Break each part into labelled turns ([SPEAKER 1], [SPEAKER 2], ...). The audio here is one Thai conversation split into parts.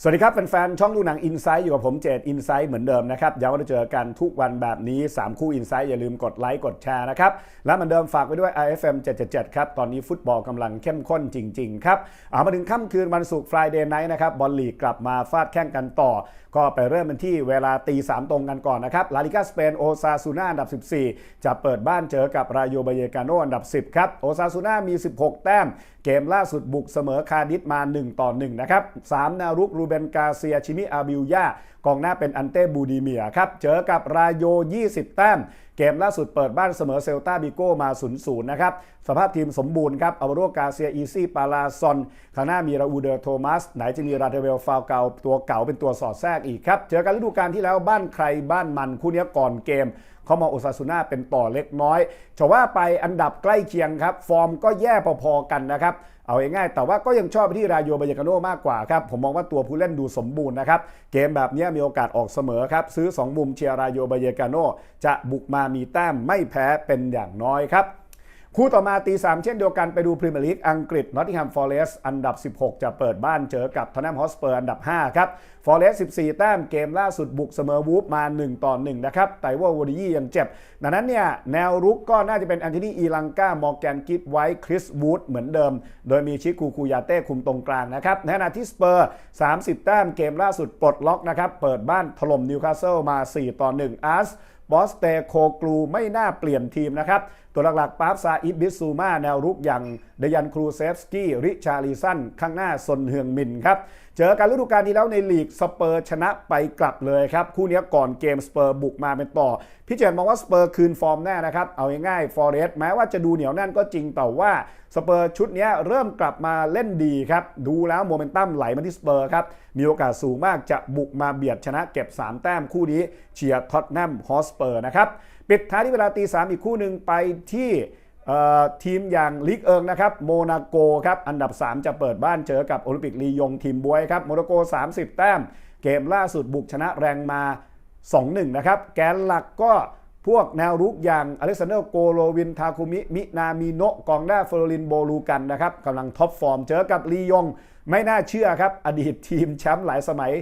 [SPEAKER 1] สวัสดีครับแฟนๆช่องดูหนังอินไซต์อยู่กับผมเจดอินไซต์เหมือนเดิมนะครับย้ำว่าเราเจอกันทุกวันแบบนี้ 3 คู่อินไซต์อย่าลืมกดไลค์กดแชร์นะครับ และเหมือนเดิมฝากไว้ด้วย IFM 777 ครับ ตอนนี้ฟุตบอลกำลังเข้มข้นจริง ๆ ครับเอามาถึงค่ำคืนวันศุกร์ Friday Night นะครับบอลลีกกลับมาฟาดแข่งกันต่อ ก็ไปเริ่มกันที่เวลาตีสามตรงกันก่อนนะครับลาลิกาสเปนโอซาซูน่าอันดับ 14 จะเปิดบ้านเจอกับรายโยบาเยกาโนอันดับ 10ครับโอซาซูน่ามี 16 แต้ม เกมล่าสุดบุกเสมอคาดิสมา1ต่อ1นะครับ3นารุกรูเบนกาเซียชิมิอาบิลยากองหน้าเป็นอันเต้บูดีเมียครับ เจอกับรายโย 20 แต้มเกมล่าสุดเปิดบ้านเสมอเซลตาบิโก้มา 0-0 นะครับ สภาพทีมสมบูรณ์ครับอาวโรกาเซียอีซี่ปาลาซอนข้างหน้ามีราอูเดอร์โทมัส ไหนจะมีราเทเวลฟาวเกาตัวเก่าเป็นตัวสอดแทรกอีกครับ เจอกันฤดูกาลที่แล้วบ้านใครบ้านมันคู่นี้ก่อนเกมเขามองโอซาซูน่าเป็นต่อเล็กน้อยจะว่าไปอันดับใกล้เคียงครับ ฟอร์มก็แย่พอๆกันนะครับเอาง่ายๆแต่ว่าก็ยังชอบไปที่รายโยบายกาโนมากกว่าครับ ผมมองว่าตัวผู้เล่นดูสมบูรณ์นะครับ เกมแบบนี้มีโอกาสออกเสมอครับ ซื้อ 2 มุมเชียร์รายโยบายกาโนจะบุกมามีแต้มไม่แพ้เป็นอย่างน้อยครับ คู่ต่อมาตีสามเช่นเดียวกันไปดูพรีเมียร์ลีกอังกฤษนอตติงแฮมฟอร์เรสอันดับ 16 จะเปิดบ้านเจอกับทอนแนมฮอสเปอร์อันดับ 5 ครับฟอร์เรสต์14 แต้มเกมล่าสุดบุกเสมอวูฟมา 1 ต่อ 1 นะครับแต่ว่าวอร์ดี้ยังเจ็บ ดังนั้นเนี่ยแนวรุกก็น่าจะเป็นแอนโทนีอีลังกามอร์แกนกิดไว้คริสวูดเหมือนเดิม โดยมีชิคูคูยาเต้คุมตรงกลางนะครับในขณะที่สเปอร์ 30 แต้มเกมล่าสุดปลดล็อกนะครับเปิดบ้านถล่มนิวคาสเซิลมา 4 ต่อ 1อาร์ส บอสเตโคกลูไม่น่าเปลี่ยนทีมนะครับ ตัวหลักๆปาร์ซาอิบิสซูมาแนวรุกอย่างเดยันครูเซฟสกี้ริชาลีสันข้างหน้าซนเฮืองมินครับ เจอกันฤดูกาลที่แล้วในลีกสเปอร์ชนะไปกลับเลยครับ คู่นี้ก่อนเกมสเปอร์บุกมาเป็นต่อ พี่เจนมองว่าสเปอร์คืนฟอร์มแน่นะครับ เอาง่ายๆฟอร์เรสต์แม้ว่าจะดูเหนียวแน่นก็จริงแต่ว่าสเปอร์ชุดนี้เริ่มกลับมาเล่นดีครับ ดูแล้วโมเมนตัมไหลมาที่สเปอร์ครับ มีโอกาสสูงมากจะบุกมาเบียดชนะเก็บ 3 แต้มคู่นี้เชียร์ท็อตแนมฮอสเปอร์นะครับปิดท้ายที่เวลาตีสามอีกคู่หนึ่งไปที่ทีมอย่างลิกเอิงนะครับโมนาโกครับอันดับ 3 จะเปิดบ้านเจอกับโอลิมปิกลียงทีมบวยครับโมนาโก 30 แต้ม เกมล่าสุดบุกชนะแรงมา 2-1 นะครับ แกนหลักก็พวกแนวรุกอย่างอเล็กซานเดอร์โกโลวิน ทาคุมิ มินามิโนะกองหน้าเฟอรินโบลูกันนะครับกำลังท็อปฟอร์มเจอกับลียง ไม่น่าเชื่อครับ อดีตทีมแชมป์หลายสมัย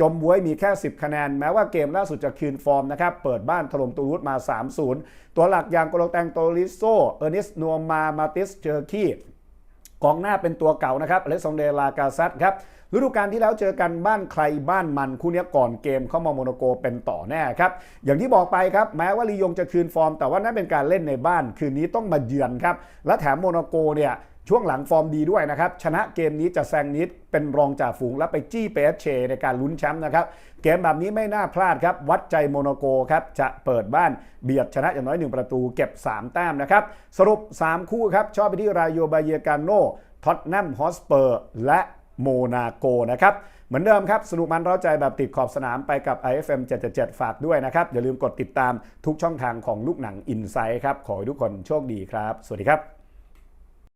[SPEAKER 1] จมบวยมีแค่ 10 คะแนน แม้ว่าเกมล่าสุดจะคืนฟอร์มนะครับ เปิดบ้านถล่มตูรุสมา 3-0 ตัวหลักอย่างโกโลแตงโตลิโซ เออร์นิสนัวมา มาติสเจอร์คีกองหน้าเป็นตัวเก่านะครับเล็กซานเดลากาซัตครับฤดูกาลที่แล้วเจอกันบ้านใครบ้านมันคู่นี้ก่อนเกมเข้ามาโมโนโกเป็นต่อแน่ครับ อย่างที่บอกไปครับ แม้ว่าลียงจะคืนฟอร์ม แต่ว่านั่นเป็นการเล่นในบ้าน คืนนี้ต้องมาเยือนครับ และแถมโมโนโกเนี่ย ช่วงหลังฟอร์มดีด้วยนะครับ ชนะเกมนี้จะแซงนิดเป็นรองจ่าฝูงและไปจี้เปเชในการลุ้นแชมป์นะครับ เกมแบบนี้ไม่น่าพลาดครับ วัดใจโมโนโกครับ จะเปิดบ้านเบียดชนะอย่างน้อย 1 ประตูเก็บ 3 แต้มนะครับ สรุป 3 คู่ครับ ชอบไปที่รายโยบาเยกาโนท็อตแนมฮอสเปอร์ และโมนาโกนะครับเหมือนเดิมครับ สนุกมันเร้าใจแบบติดขอบสนามไปกับ IFM 777 ฝากด้วยนะครับ อย่าลืมกดติดตามทุกช่องทางของลูกหนังอินไซ h ์ครับ ขอให้ทุกคนโชคดีครับ สวัสดีครับ